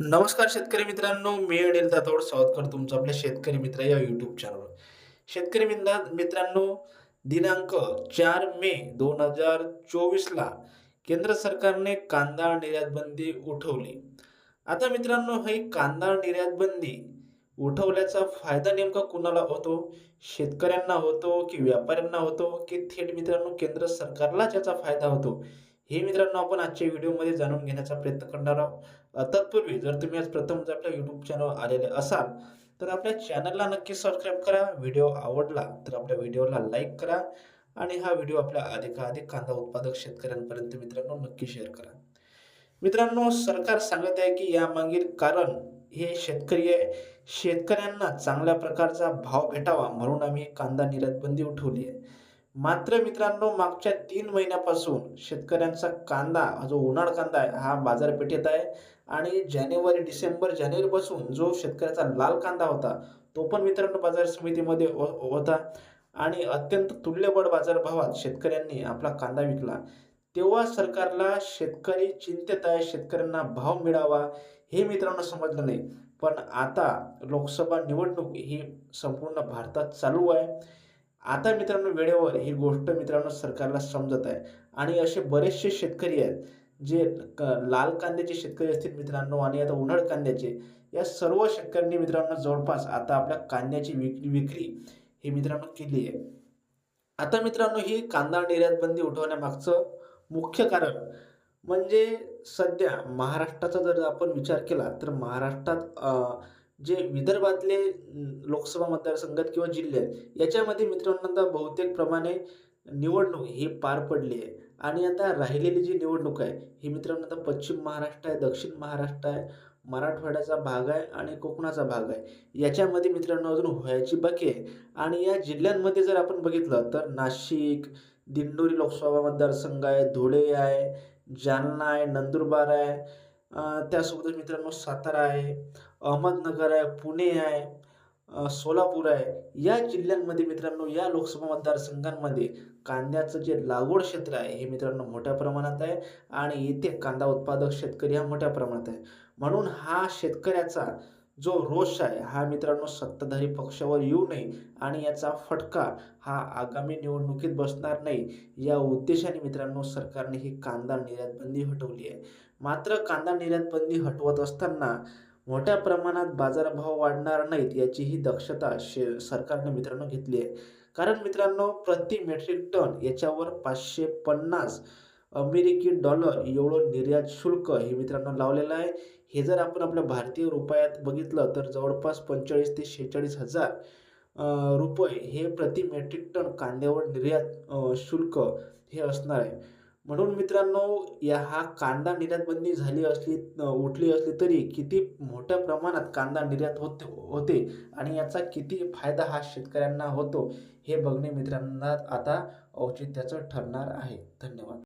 नमस्कार शेतकरी मित्रांनो मी अनिल राठोड स्वागत करतो तुमचं आपल्या शेतकरी मित्र या युट्यूब चॅनलवर शेतकरी मित्र मित्रांनो दिनांक चार मे दोन हजार चोवीसला केंद्र सरकारने कांदा निर्यात बंदी उठवली. आता मित्रांनो ही कांदा निर्यात बंदी उठवल्याचा फायदा नेमका कुणाला होतो? शेतकऱ्यांना होतो की व्यापाऱ्यांना होतो? की थेट मित्रांनो केंद्र सरकारलाच याचा फायदा होतो? हे मित्रांनो आपण आजच्या व्हिडिओमध्ये जाणून घेण्याचा प्रयत्न करणार आहोत. तत्पूर्वी जर तुम्ही आज प्रथम जर आपल्या यूट्यूब चॅनल आलेले असाल तर आपल्या चॅनलला नक्की सबस्क्राईब करा. व्हिडिओ आवडला तर आपल्या व्हिडिओला लाईक करा आणि हा व्हिडिओ आपल्या अधिकाधिक कांदा उत्पादक शेतकऱ्यांपर्यंत मित्रांनो नक्की शेअर करा. मित्रांनो सरकार सांगत आहे की यामागील कारण हे शेतकरी आहे. शेतकऱ्यांना चांगल्या प्रकारचा भाव भेटावा म्हणून आम्ही कांदा निर्यात बंदी उठवली आहे. मात्र मित्रांनो मागच्या तीन महिन्यापासून शेतकऱ्यांचा कांदा जो उन्हाळ कांदा आहे हा बाजारपेठेत आहे. आणि जानेवारी डिसेंबर जानेवारीपासून जो शेतकऱ्याचा लाल कांदा होता तो पण मित्रांनो बाजार समितीमध्ये हो- होता. आणि अत्यंत तुल्यबळ बाजारभावात शेतकऱ्यांनी आपला कांदा विकला. तेव्हा सरकारला शेतकरी चिंतेत आहे शेतकऱ्यांना भाव मिळावा हे मित्रांनो समजलं नाही. पण आता लोकसभा निवडणूक ही संपूर्ण भारतात चालू आहे. आता मित्रांनो वेळेवर ही गोष्ट मित्रांनो सरकारला समजत आहे. आणि असे बरेचसे शेतकरी आहेत जे क- लाल कांद्याचे शेतकरी असतील मित्रांनो आणि आता उन्हाळ कांद्याचे या सर्व शेतकऱ्यांनी मित्रांनो जवळपास आता आपल्या कांद्याची विक्री विक्री ही मित्रांनो केली आहे. आता मित्रांनो ही कांदा निर्यात बंदी उठवण्यामागचं मुख्य कारण म्हणजे सध्या महाराष्ट्राचा जर आपण विचार केला तर महाराष्ट्रात जे विदर्भातले लोकसभा मतदारसंघात किंवा जिल्ह्यात याच्यामध्ये मित्रांनो आता बहुतेक प्रमाणे निवडणूक ही पार पडली आहे. आणि आता राहिलेली जी निवडणूक आहे ही मित्रांनो आता पश्चिम महाराष्ट्र आहे दक्षिण महाराष्ट्र आहे मराठवाड्याचा भाग आहे आणि कोकणाचा भाग आहे. याच्यामध्ये मित्रांनो अजून व्हायची बाकी आहे. आणि या जिल्ह्यांमध्ये जर आपण बघितलं तर नाशिक दिंडोरी लोकसभा मतदारसंघ आहे धुळे आहे जालना आहे नंदुरबार आहे त्यासोबतच मित्रांनो सातारा आहे अहमदनगर आहे पुणे आहे सोलापूर आहे. या जिल्ह्यांमध्ये मित्रांनो या लोकसभा मतदारसंघांमध्ये कांद्याचं जे लागवड क्षेत्र आहे हे मित्रांनो मोठ्या प्रमाणात आहे आणि येथे कांदा उत्पादक शेतकरी हा मोठ्या प्रमाणात आहे. म्हणून हा शेतकऱ्याचा जो रोष आहे हा मित्रांनो सत्ताधारी पक्षावर येऊ नये आणि याचा फटका हा आगामी निवडणुकीत बसणार नाही या उद्देशाने मित्रांनो सरकारने ही कांदा निर्यात बंदी हटवली आहे. मात्र कांदा निर्यात बंदी हटवत असताना मोठ्या प्रमाणात बाजारभाव वाढणार नाहीत याचीही दक्षता शे सरकारने मित्रांनो घेतली आहे. कारण मित्रांनो प्रति मेट्रिक टन याच्यावर पाचशे पन्नास अमेरिकी डॉलर एवढं निर्यात शुल्क हे मित्रांनो लावलेलं आहे. हे जर आपण आपल्या भारतीय रुपयात बघितलं तर जवळपास पंचेचाळीस ते शेहेचाळीस हजार रुपये हे प्रति मेट्रिक टन कांद्यावर निर्यात शुल्क हे असणार आहे. म्हणून मित्रांनो या हा कांदा निर्यात बंदी झाली असली उठली असली तरी किती मोठ्या प्रमाणात कांदा निर्यात होत होते आणि याचा किती फायदा हा शेतकऱ्यांना होतो हे बघणे मित्रांना आता औचित्याचं ठरणार आहे. धन्यवाद.